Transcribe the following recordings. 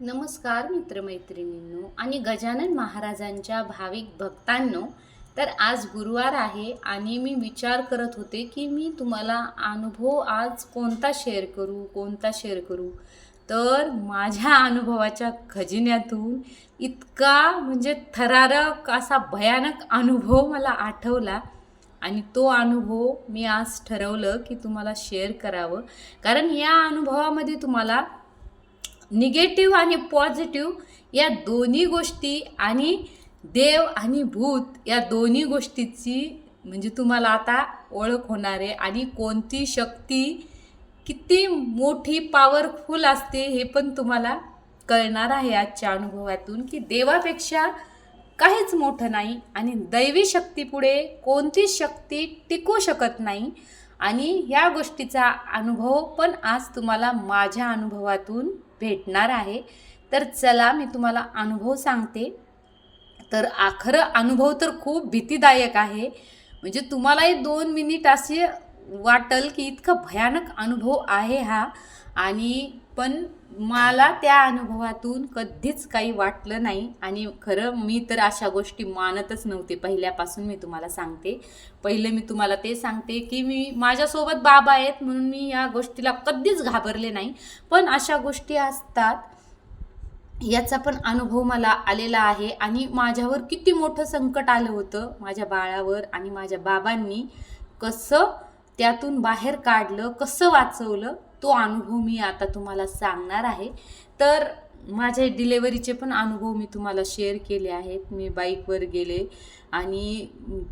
नमस्कार मित्रमैत्रिणींनो आणि गजानन महाराजांच्या भाविक भक्तांनो तर आज गुरुवार आहे आणि मी विचार करत होते की मी तुम्हाला अनुभव आज कोणता शेअर करू कोणता शेअर करू? तर माझ्या अनुभवाच्या खजिन्यातून इतका म्हणजे थरारक असा भयानक अनुभव मला आठवला आणि तो अनुभव मी आज ठरवलं की तुम्हाला शेअर करावं. कारण या अनुभवामध्ये तुम्हाला निगेटिव्ह आणि पॉझिटिव्ह या दोन्ही गोष्टी आणि देव आणि भूत या दोन्ही गोष्टीची म्हणजे तुम्हाला आता ओळख होणार आहे. आणि कोणती शक्ती किती मोठी पॉवरफुल असते हे पण तुम्हाला कळणार आहे आजच्या अनुभवातून की देवापेक्षा काहीच मोठं नाही आणि दैवी शक्तीपुढे कोणतीच शक्ती टिकू शकत नाही. आणि ह्या गोष्टीचा अनुभव पण आज तुम्हाला माझ्या अनुभवातून भेटणार आहे. तर चला मी तुम्हाला अनुभव सांगते. तर आखरं अनुभव तर खूप भीतीदायक आहे. म्हणजे तुम्हालाही दोन मिनिट असे वाटल की इतका भयानक अनुभव आहे हा. आणि पण मला त्या अनुभवातून कधीच काही वाटलं नाही. आणि खरं मी तर अशा गोष्टी मानतच नव्हते. पहिल्यापासून मी तुम्हाला सांगते. पहिले मी तुम्हाला ते सांगते की मी माझ्यासोबत बाबा आहेत म्हणून मी या गोष्टीला कधीच घाबरले नाही. पण अशा गोष्टी असतात. याचा पण अनुभव मला आलेला आहे. आणि माझ्यावर किती मोठं संकट आलं होतं माझ्या बाळावर आणि माझ्या बाबांनी. कसं त्यातून बाहेर काढलं कसं वाचवलं तो अनुभव मी आता तुम्हाला सांगणार आहे. तर माझ्या डिलेवरीचे पण अनुभव मी तुम्हाला शेअर केले आहेत. मी बाईकवर गेले आणि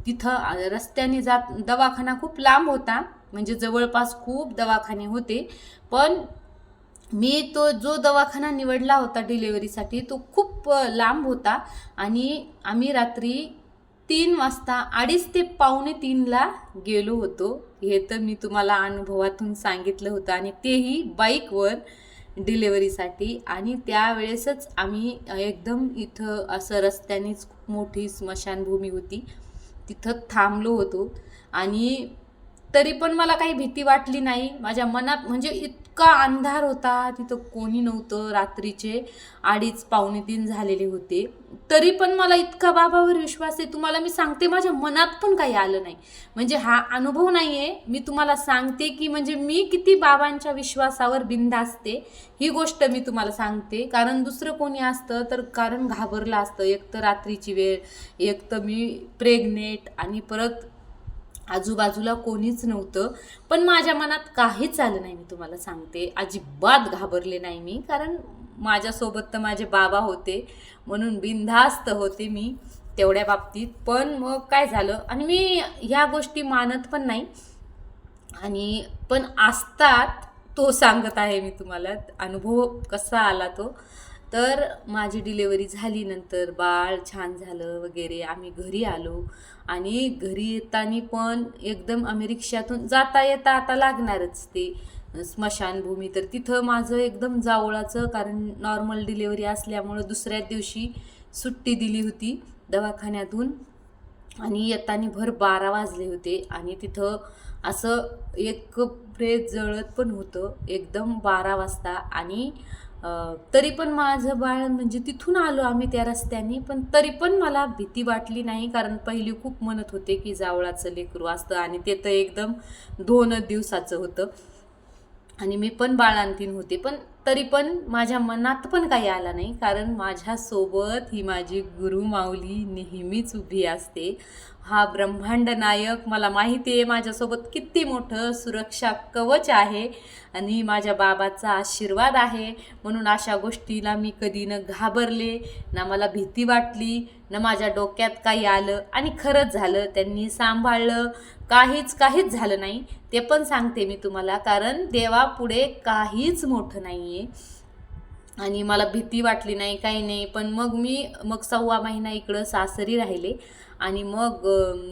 तिथं रस्त्याने जात दवाखाना खूप लांब होता. म्हणजे जवळपास खूप दवाखाने होते. पण मी तो जो दवाखाना निवडला होता डिलेवरीसाठी तो खूप लांब होता. आणि आम्ही रात्री तीन वाजता अडीच ते पावणे तीनला गेलो होतो. हे तर मी तुम्हाला अनुभवातून सांगितलं होतं आणि तेही बाईकवर डिलेवरीसाठी आणि त्यावेळेसच आम्ही एकदम इथं असं रस्त्यानेच खूप मोठी स्मशानभूमी होती. तिथं थांबलो होतो. आणि तरी पण मला काही भीती वाटली नाही. माझ्या मनात म्हणजे इतका अंधार होता तिथं कोणी नव्हतं रात्रीचे. अडीच पावणे तीन झालेले होते. तरी पण मला इतका बाबावर विश्वास आहे तुम्हाला मी सांगते माझ्या मनात पण काही आलं नाही. म्हणजे हा अनुभव नाही आहे मी तुम्हाला सांगते की म्हणजे मी किती बाबांच्या विश्वासावर बिंद असते ही गोष्ट मी तुम्हाला सांगते. कारण दुसरं कोणी असतं तर कारण घाबरलं असतं. एक तर रात्रीची वेळ एक तर मी प्रेग्नेट आणि परत आजूबाजूला कोणीच नव्हतं. पण माझ्या मनात काहीच आलं नाही मी तुम्हाला सांगते. अजिबात घाबरले नाही मी कारण माझ्यासोबत तर माझे बाबा होते. म्हणून बिनधास्त होते मी तेवढ्या बाबतीत. पण मग काय झालं? आणि मी ह्या गोष्टी मानत पण नाही. आणि पण असतात तो सांगत आहे मी तुम्हाला. अनुभव कसा आला तो? तर माझी डिलेवरी झाली नंतर. बाळ छान झालं वगैरे. आम्ही घरी आलो. आणि घरी येताना पण एकदम आम्ही रिक्षातून जाता येता आता लागणारच ते. स्मशानभूमी तर तिथं माझं एकदम जावळाचं कारण नॉर्मल डिलेवरी असल्यामुळं दुसऱ्या दिवशी सुट्टी दिली होती दवाखान्यातून. आणि येताना भर बारा वाजले होते आणि तिथं असं एक प्रेत जळत पण होतं. एकदम बारा वाजता आणि तरी पण माझं बाळ म्हणजे तिथून आलो आम्ही त्या रस्त्याने पण तरी पण मला भीती वाटली नाही कारण पहिली खूप म्हणत होते की जावळाचं लेकरू असतं आणि ते तर एकदम दोनच दिवसाचं होतं. आणि मी पण बाळांतीन होते पण तरी पण माझ्या मनात पण काही आला नाही कारण माझ्यासोबत ही माझी गुरु माऊली नेहमीच उभी असते. हा ब्रह्मांड नायक मला माहिती आहे माझ्यासोबत किती मोठं सुरक्षा कवच आहे आणि माझ्या बाबाचा आशीर्वाद आहे. म्हणून अशा गोष्टीला मी कधी न घाबरले ना मला भीती वाटली ना माझ्या डोक्यात काही आलं आणि खरंच झालं. त्यांनी सांभाळलं. काहीच काहीच झालं नाही. ते पण सांगते मी तुम्हाला कारण देवापुढे काहीच मोठं नाही आहे आणि मला भीती वाटली नाही काही नाही. पण मग मी मग सव्वा महिना इकडं सासरी राहिले. आणि मग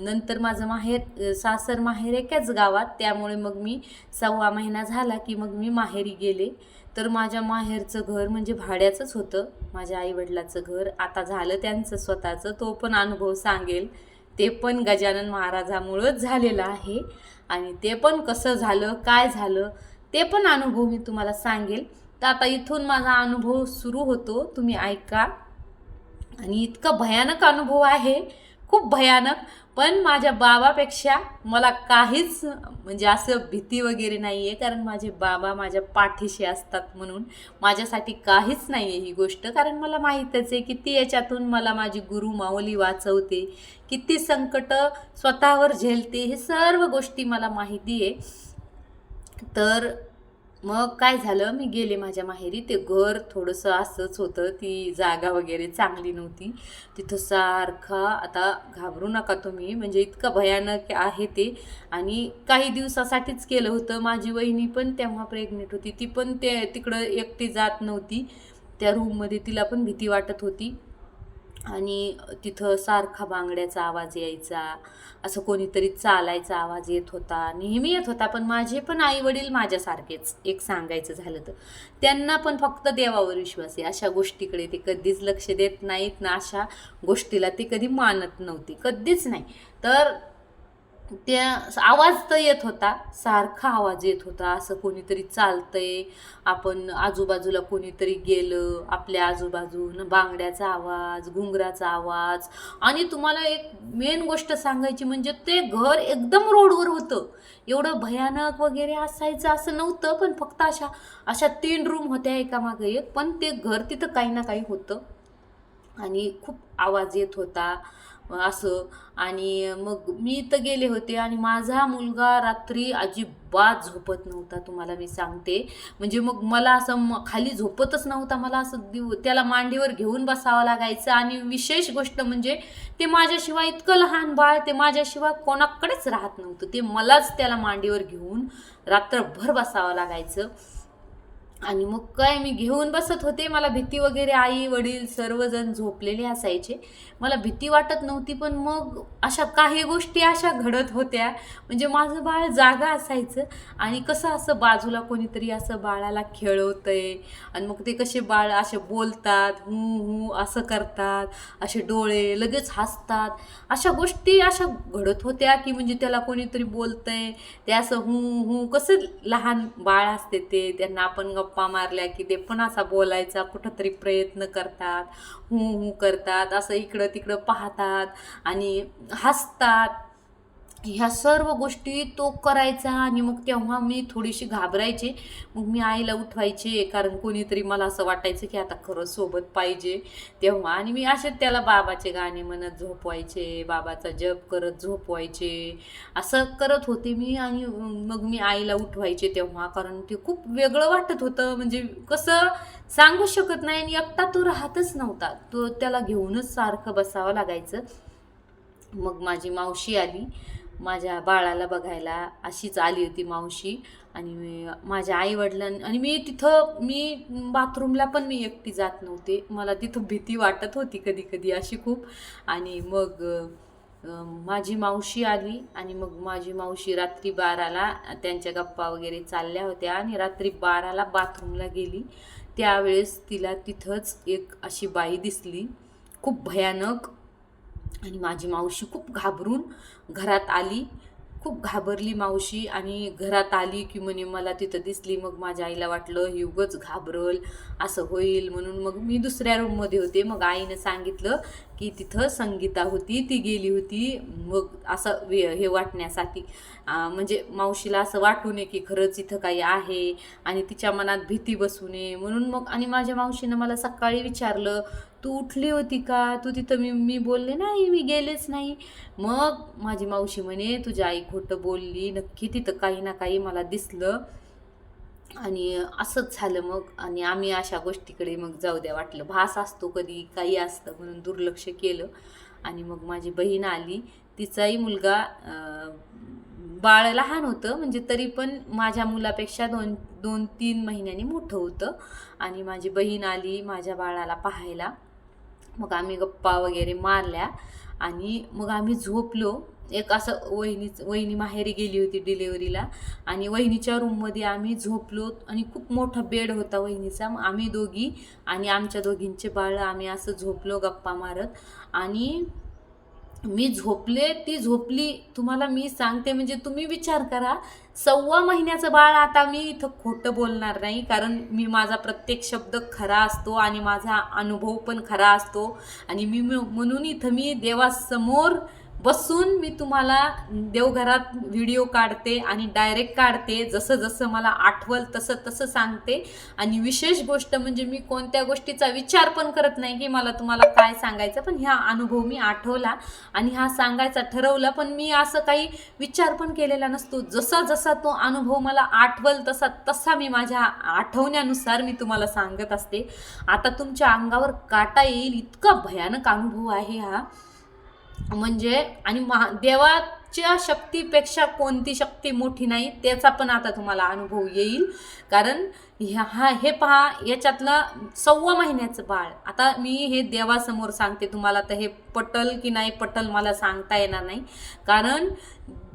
नंतर माझं माहेर सासर माहेर एकाच गावात. त्यामुळे मग मी सव्वा महिना झाला की मग मी माहेरी गेले. तर माझ्या माहेरचं घर म्हणजे भाड्याचंच होतं. माझ्या आईवडिलाचं घर. आता झालं त्यांचं स्वतःचं. तो पण अनुभव सांगेल. ते पण गजानन महाराजामुळंच झालेलं आहे. आणि ते पण कसं झालं काय झालं ते पण अनुभव मी तुम्हाला सांगेल. तर आता इथून माझा अनुभव सुरू होतो. तुम्ही ऐका. आणि इतका भयानक अनुभव आहे. खूप भयानक. पण माझ्या बाबापेक्षा मला काहीच म्हणजे असं भीती वगैरे नाही आहे कारण माझे बाबा माझ्या पाठीशी असतात म्हणून माझ्यासाठी काहीच नाही आहे ही गोष्ट. कारण मला माहीतच आहे किती याच्यातून मला माझी गुरु माऊली वाचवते. किती संकट स्वतःवर झेलते. हे सर्व गोष्टी मला माहिती आहे. तर मग काय झालं? मी गेले माझ्या माहेरी. ते घर थोडंसं असंच होतं. ती जागा वगैरे चांगली नव्हती. तिथं सारखा आता घाबरू नका तुम्ही. म्हणजे इतकं भयानक आहे ते. आणि काही दिवसासाठीच केलं होतं माझी वहिनी पण. तेव्हा प्रेग्नेंट होती. ती पण ते तिकडं एकटी जात नव्हती. त्या रूममध्ये तिला पण भीती वाटत होती. आणि तिथं सारखा बांगड्याचा आवाज यायचा असं कोणीतरी चालायचा आवाज येत होता नेहमी येत होता पण माझे पण आई वडील माझ्यासारखेच एक सांगायचं झालं तर. त्यांना पण फक्त देवावर विश्वास आहे अशा गोष्टीकडे ते कधीच लक्ष देत नाहीत ना अशा गोष्टीला ते कधी मानत नव्हती कधीच नाही. तर त्या आवाज तर येत होता सारखा आवाज येत होता असं कोणीतरी चालतंय आपण आजूबाजूला कोणीतरी गेलं आपल्या आजूबाजून बांगड्याचा आवाज घुंगराचा आवाज. आणि तुम्हाला एक मेन गोष्ट सांगायची म्हणजे ते घर एकदम रोडवर होतं. एवढं भयानक वगैरे असायचं असं नव्हतं पण फक्त अशा अशा तीन रूम होत्या एकामागे एक पण ते घर तिथं काही ना काही होतं. आणि खूप आवाज येत होता. असं. आणि मग मी इथं गेले होते आणि माझा मुलगा रात्री अजिबात झोपत नव्हता तुम्हाला मी सांगते. म्हणजे मग मला असं म खाली झोपतच नव्हता मला असं दिव त्याला मांडीवर घेऊन बसावं लागायचं. आणि विशेष गोष्ट म्हणजे ते माझ्याशिवाय इतकं लहान बाळ ते माझ्याशिवाय कोणाकडेच राहत नव्हतं. ते मलाच त्याला मांडीवर घेऊन रात्रभर बसावं लागायचं. आणि मग काय मी घेऊन बसत होते. मला भीती वगैरे आई वडील सर्वजण झोपलेले असायचे. मला भीती वाटत नव्हती पण मग अशा काही गोष्टी अशा घडत होत्या. म्हणजे माझं बाळ जागा असायचं आणि कसं असं बाजूला कोणीतरी असं बाळाला खेळवतंय आणि मग ते कसे बाळ असे बोलतात हू हू असं करतात असे डोळे लगेच हसतात. अशा गोष्टी अशा घडत होत्या की म्हणजे त्याला कोणीतरी बोलतंय. ते असं हू हू कसं लहान बाळ असते ते त्यांना आपण गप्पा गप्पा मारल्या की ते पण असा बोलायचा कुठंतरी प्रयत्न करतात हू हू करतात असं इकडं तिकडं पाहतात आणि हसतात. ह्या सर्व गोष्टी तो करायचा आणि मग तेव्हा मी थोडीशी घाबरायचे. मग मी आईला उठवायचे कारण कोणीतरी मला असं वाटायचं की आता खरं सोबत पाहिजे तेव्हा. आणि मी असे त्याला बाबाचे गाणे म्हणत झोपवायचे बाबाचा जप करत झोपवायचे. असं करत होते मी आणि मग मी आईला उठवायचे तेव्हा कारण ते खूप वेगळं वाटत होतं. म्हणजे कसं सांगू शकत नाही आणि एकटा तो राहतच नव्हता. तो त्याला घेऊनच सारखं बसावं लागायचं. मग माझी मावशी आली. माझ्या बाळाला बघायला अशीच आली होती मावशी. आणि माझ्या आईवडिलां आणि मी तिथं मी बाथरूमला पण मी एकटी जात नव्हते. मला तिथं भीती वाटत होती कधी कधी अशी खूप. आणि मग माझी मावशी आली. आणि मग माझी मावशी रात्री बाराला त्यांच्या गप्पा वगैरे चालल्या होत्या. आणि रात्री बाराला बाथरूमला गेली. त्यावेळेस तिला तिथंच एक अशी बाई दिसली. खूप भयानक आणि माझी मावशी खूप घाबरून घरात आली. खूप घाबरली मावशी आणि घरात आली की म्हणे मला तिथं दिसली मग माझ्या आईला वाटलं ही उगंच घाबरल असं होईल म्हणून मग मी दुसऱ्या रूममध्ये होते. मग आईनं सांगितलं की तिथं संगीता होती ती गेली होती मग असं वे हे वाटण्यासाठी. म्हणजे मावशीला असं वाटू नये की खरंच इथं काही आहे आणि तिच्या मनात भीती बसू नये म्हणून मग आणि माझ्या मावशीनं मला सकाळी विचारलं तू उठली होती का? तू तिथं मी मी बोलले नाही मी गेलेच नाही. मग माझी मावशी म्हणे तुझी आई खोटं बोलली नक्की तिथं काही ना काही मला दिसलं. आणि असंच झालं मग. आणि आम्ही अशा गोष्टीकडे मग जाऊ द्या वाटलं. भास असतो कधी काही असतं म्हणून दुर्लक्ष केलं. आणि मग माझी बहीण आली. तिचाही मुलगा बाळ लहान होतं. म्हणजे तरी पण माझ्या मुलापेक्षा दोन दोन तीन महिन्यांनी मोठं होतं. आणि माझी बहीण आली माझ्या बाळाला पाहायला. मग आम्ही गप्पा वगैरे मारल्या आणि मग आम्ही झोपलो. एक असं वहिनी वहिनी माहेरी गेली होती डिलेवरीला आणि वहिनीच्या रूममध्ये आम्ही झोपलो आणि खूप मोठा बेड होता वहिनीचा. मग आम्ही दोघी आणि आमच्या दोघींचे बाळ आम्ही असं झोपलो गप्पा मारत आणि मी झोपले ती झोपली. तुम्हाला मी सांगते म्हणजे तुम्ही विचार करा सव्वा महिन्याचं बाळ आता मी इथं खोटं बोलणार नाही कारण मी माझा प्रत्येक शब्द खरा असतो आणि माझा अनुभव पण खरा असतो. आणि मी म्हणून इथं मी देवासमोर बसून मी तुम्हाला देवघरात व्हिडिओ काढते आणि डायरेक्ट काढते जसं जसं मला आठवल तसं तसं सांगते. आणि विशेष गोष्ट म्हणजे मी कोणत्या गोष्टीचा विचार पण करत नाही की मला तुम्हाला काय सांगायचं पण ह्या अनुभव मी आठवला. आणि हा सांगायचा ठरवला पण मी असं काही विचार पण केलेला नसतो. जसा जसा तो अनुभव मला आठवल तसा तसा मी माझ्या आठवण्यानुसार मी तुम्हाला सांगत असते. आता तुमच्या अंगावर काटा येईल इतका भयानक अनुभव आहे हा. म्हणजे आणि महा देवाच्या शक्तीपेक्षा कोणती शक्ती मोठी नाही त्याचा पण आता तुम्हाला अनुभव येईल. कारण ह्या हा हे पहा याच्यातलं सव्वा महिन्याचं बाळ. आता मी हे देवासमोर सांगते तुम्हाला तर हे पटल की नाही पटल मला सांगता येणार नाही. कारण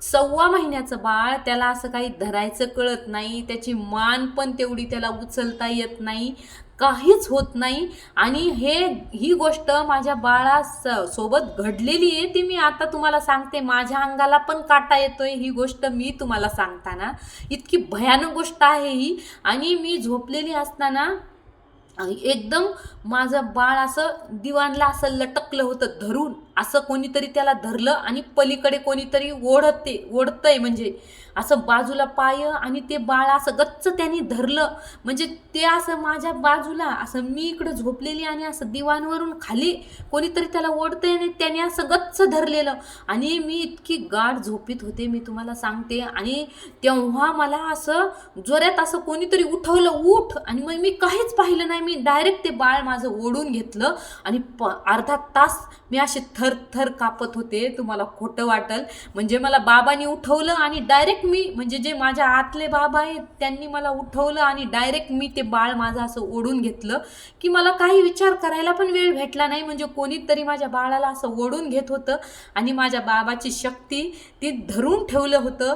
सव्वा महिन्याचं बाळ त्याला असं काही धरायचं कळत नाही त्याची मान पण तेवढी त्याला उचलता येत नाही. काहीच होत नाही. आणि हे ही गोष्ट माझ्या बाळा स- सोबत घडलेली आहे ती मी आता तुम्हाला सांगते. माझ्या अंगाला पण काटा येतोय ही गोष्ट मी तुम्हाला सांगताना. इतकी भयानक गोष्ट आहे ही. आणि मी झोपलेली असताना एकदम माझं बाळ असं दिवाणला असं लटकलं होतं धरून. असं कोणीतरी त्याला धरलं आणि पलीकडे कोणीतरी ओढते ओढतंय म्हणजे. असं बाजूला पाय आणि ते बाळ असं गच्च त्यांनी धरलं. म्हणजे ते असं माझ्या बाजूला असं मी इकडं झोपलेली आणि असं दिवाणवरून खाली कोणीतरी त्याला ओढतंय आणि त्याने असं गच्च धरलेलं. आणि मी इतकी गाढ झोपीत होते मी तुम्हाला सांगते. आणि तेव्हा मला असं जोऱ्यात असं कोणीतरी उठवलं उठ. आणि मग मी काहीच पाहिलं नाही. मी डायरेक्ट ते बाळ माझं ओढून घेतलं आणि प अर्धा तास मी असे थर थर थर कापत होते तुम्हाला खोटं वाटल. म्हणजे मला बाबांनी उठवलं आणि डायरेक्ट मी म्हणजे जे माझ्या आतले बाबा आहेत त्यांनी मला उठवलं आणि डायरेक्ट मी ते बाळ माझं असं ओढून घेतलं की मला काही विचार करायला पण वेळ भेटला नाही. म्हणजे कोणीतरी माझ्या बाळाला असं ओढून घेत होतं आणि माझ्या बाबाची शक्ती ती धरून ठेवलं होतं.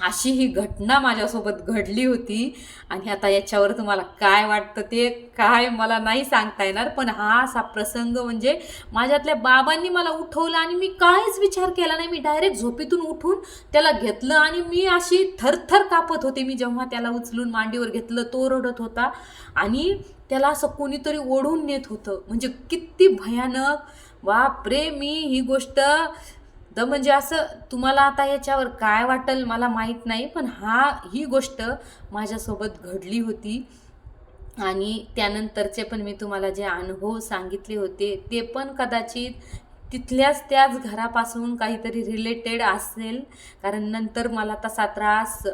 अशी ही घटना माझ्यासोबत घडली होती आणि आता याच्यावर तुम्हाला काय वाटतं ते काय मला नाही सांगता येणार पण हा असा प्रसंग म्हणजे माझ्यातल्या बाबांनी मला उठवलं आणि मी काहीच विचार केला नाही. मी डायरेक्ट झोपेतून उठून त्याला घेतलं आणि मी अशी थरथर कापत होते. मी जेव्हा त्याला उचलून मांडीवर घेतलं तो रडत होता आणि त्याला असं कोणीतरी ओढून नेत होतं. म्हणजे किती भयानक. बापरे मी ही गोष्ट तर म्हणजे असं तुम्हाला आता याच्यावर काय वाटेल मला माहीत नाही पण हा ही गोष्ट माझ्यासोबत घडली होती. आणि त्यानंतरचे पण मी तुम्हाला जे अनुभव सांगितले होते ते पण कदाचित तिथल्याच त्याच घरापासून काहीतरी रिलेटेड असेल. कारण नंतर मला तसा त्रास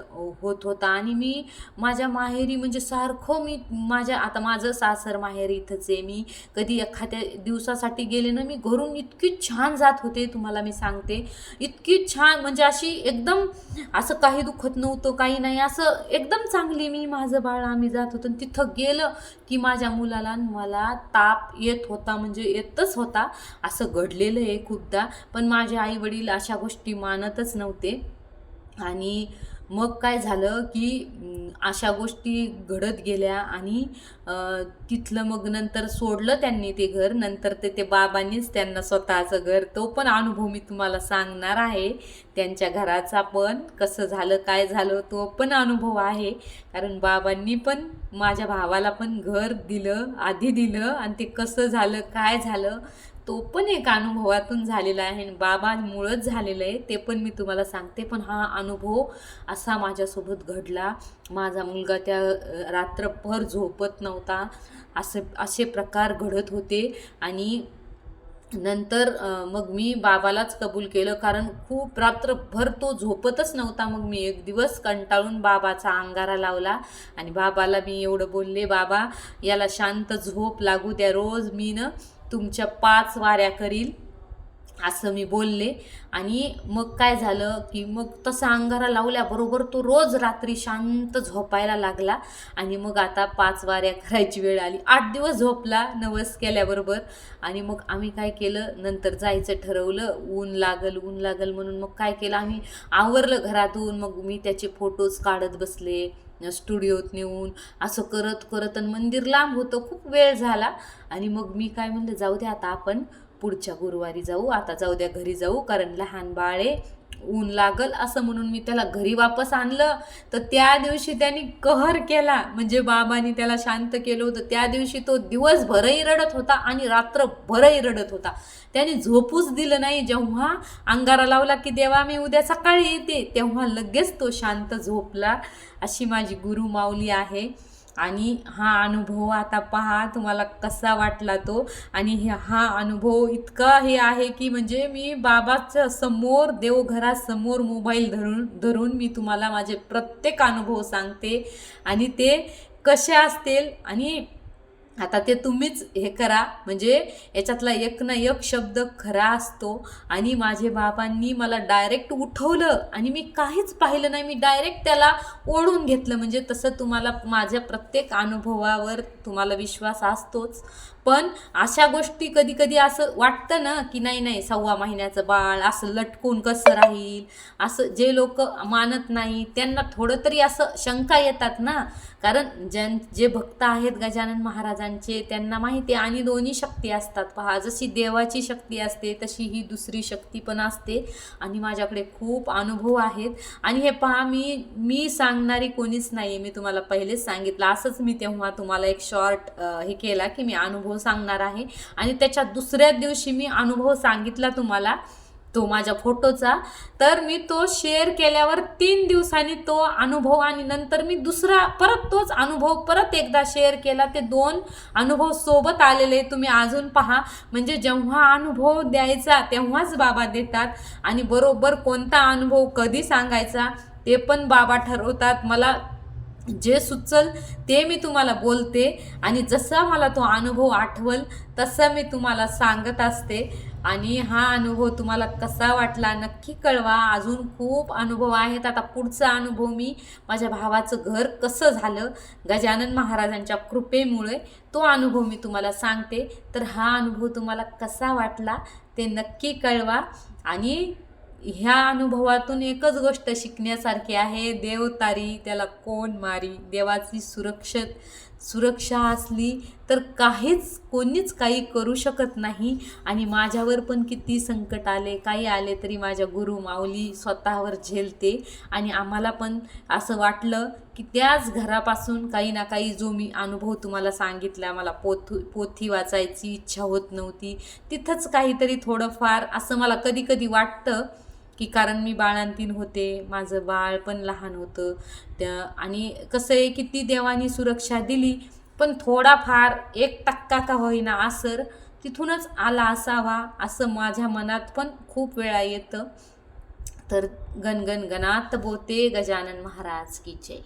होत होता. आणि मी माझ्या माहेरी म्हणजे सारखं मी माझ्या आता माझं सासर माहेर इथंच आहे. मी कधी एखाद्या दिवसासाठी गेले ना मी घरून इतकी छान जात होते तुम्हाला मी सांगते. इतकी छान म्हणजे अशी एकदम असं काही दुखत नव्हतं काही नाही. असं एकदम चांगली मी माझं बाळ आम्ही जात होतो. आणि तिथं गेलं की माझ्या मुलाला मला ताप येत होता म्हणजे येतच होता. असं केलेलं आहे खूपदा पण माझे आई वडील अशा गोष्टी मानतच नव्हते. आणि मग काय झालं की अशा गोष्टी घडत गेल्या आणि तिथलं मग नंतर सोडलं त्यांनी ते घर. नंतर ते ते बाबांनीच त्यांना स्वतःचं घर तो पण अनुभव मी तुम्हाला सांगणार आहे. त्यांच्या घराचा पण कसं झालं काय झालं तो पण अनुभव आहे. कारण बाबांनी पण माझ्या भावाला पण घर दिलं आधी दिलं आणि ते कसं झालं काय झालं तो पण एक अनुभवातून झालेला आहे आणि बाबांमुळंच झालेलं आहे ते पण मी तुम्हाला सांगते. पण हा अनुभव असा माझ्यासोबत घडला. माझा मुलगा त्या रात्रभर झोपत नव्हता. असे असे प्रकार घडत होते आणि नंतर मग मी बाबालाच कबूल केलं कारण खूप रात्रभर तो झोपतच नव्हता. मग मी एक दिवस कंटाळून बाबाचा अंगारा लावला आणि बाबाला मी एवढं बोलले बाबा याला शांत झोप लागू द्या. रोज मी न तुमच्या पाच वाऱ्या करील असं मी बोलले. आणि मग काय झालं की मग तसा अंगारा लावल्याबरोबर तो रोज रात्री शांत झोपायला लागला. आणि मग आता पाच वाऱ्या करायची वेळ आली. आठ दिवस झोपला नवस केल्याबरोबर. आणि मग आम्ही काय केलं? नंतर जायचं ठरवलं. ऊन लागल ऊन लागल म्हणून मग काय केलं? आम्ही आवरलं घरातून. मग मी त्याचे फोटोज काढत बसले. स्टुडिओत नेऊन असं करत करत आणि मंदिर लांब होतं खूप वेळ झाला. आणि मग मी काय म्हणलं जाऊ दे आता आपण पुढच्या गुरुवारी जाऊ आता जाऊ द्या घरी जाऊ कारण लहान बाळे ऊन लागल असं म्हणून मी त्याला घरी वापस आणलं. तर त्या दिवशी त्यांनी कहर केला. म्हणजे बाबांनी त्याला शांत केलं होतं. त्या दिवशी तो दिवसभरही रडत होता आणि रात्रभरही रडत होता. त्याने झोपूच दिलं नाही. जेव्हा अंगारा लावला की देवा मी उद्या सकाळी येते तेव्हा लगेच तो शांत झोपला. अशी माझी गुरु माऊली आहे. आणि हा अनुभव आता पहा तुम्हाला कसा वाटला तो? आणि हे- हा अनुभव इतका हे आहे की म्हणजे मी बाबाच्या समोर देवघरासमोर मोबाईल धरून धरून मी तुम्हाला माझे प्रत्येक अनुभव सांगते. आणि ते कसे असतील आणि आता ते तुम्हीच हे करा. म्हणजे याच्यातला एक ना एक शब्द खरा असतो. आणि माझे बाबांनी मला डायरेक्ट उठवलं आणि मी काहीच पाहिलं नाही. मी डायरेक्ट त्याला ओढून घेतलं. म्हणजे तसं तुम्हाला माझ्या प्रत्येक अनुभवावर तुम्हाला विश्वास असतोच. पण अशा गोष्टी कधी कधी असं वाटतं ना की नाही नाही सव्वा महिन्याचं बाळ असं लटकून कसं राहील? असं जे लोक मानत नाही त्यांना थोडं तरी असं शंका येतात ना. कारण ज्यां जे भक्त आहेत गजानन महाराजांचे त्यांना माहिती आहे आणि दोन्ही शक्ती असतात. पहा जशी देवाची शक्ती असते तशी ही दुसरी शक्ती पण असते. आणि माझ्याकडे खूप अनुभव आहेत. आणि हे पहा मी मी सांगणारी कोणीच नाही मी तुम्हाला पहिलेच सांगितलं. असंच मी तेव्हा तुम्हाला एक शॉर्ट हे केला की मी अनुभव सांगणार आहे. आणि त्याच्या दुसऱ्या दिवशी मी अनुभव सांगितला तुम्हाला तो माझ्या फोटोचा. तर मी तो शेअर केल्यावर तीन दिवसांनी तो अनुभव आणि नंतर मी दुसरा परत तोच अनुभव परत एकदा शेअर केला. ते दोन अनुभव सोबत आलेले तुम्ही अजून पहा. म्हणजे जेव्हा अनुभव द्यायचा तेव्हाच बाबा देतात. आणि बरोबर कोणता अनुभव कधी सांगायचा ते पण बाबा ठरवतात. मला जे सुचल ते मी तुम्हाला बोलते आणि जसा मला तो अनुभव आठवल तसं मी तुम्हाला सांगत असते. आणि हा अनुभव तुम्हाला कसा वाटला नक्की कळवा. अजून खूप अनुभव आहेत. आता पुढचा अनुभव मी माझ्या भावाचं घर कसं झालं गजानन महाराजांच्या कृपेमुळे तो अनुभव मी तुम्हाला सांगते. तर हा अनुभव तुम्हाला कसा वाटला ते नक्की कळवा. आणि ह्या अनुभवातून एकच गोष्ट शिकण्यासारखी आहे देव तारी त्याला कोण मारी? देवाची सुरक्षित सुरक्षा असली तर काहीच कोणीच काही करू शकत नाही. आणि माझ्यावर पण किती संकट आले काही आले तरी माझ्या गुरु माऊली स्वतःवर झेलते. आणि आम्हाला पण असं वाटलं की त्याच घरापासून काही ना काही जो मी अनुभव तुम्हाला सांगितला मला पोथू पोथी वाचायची इच्छा होत नव्हती. तिथंच काहीतरी थोडंफार असं मला कधी कधी वाटतं की कारण मी बाळांतीन होते माझं बाळ पण लहान होतं. त्या आणि कसं आहे की ती देवानी सुरक्षा दिली पण थोडाफार एक टक्का का होईना असर तिथूनच आला असावा असं माझ्या मनात पण खूप वेळा येतं. तर गणगण गणात बोते गजानन महाराज की जय.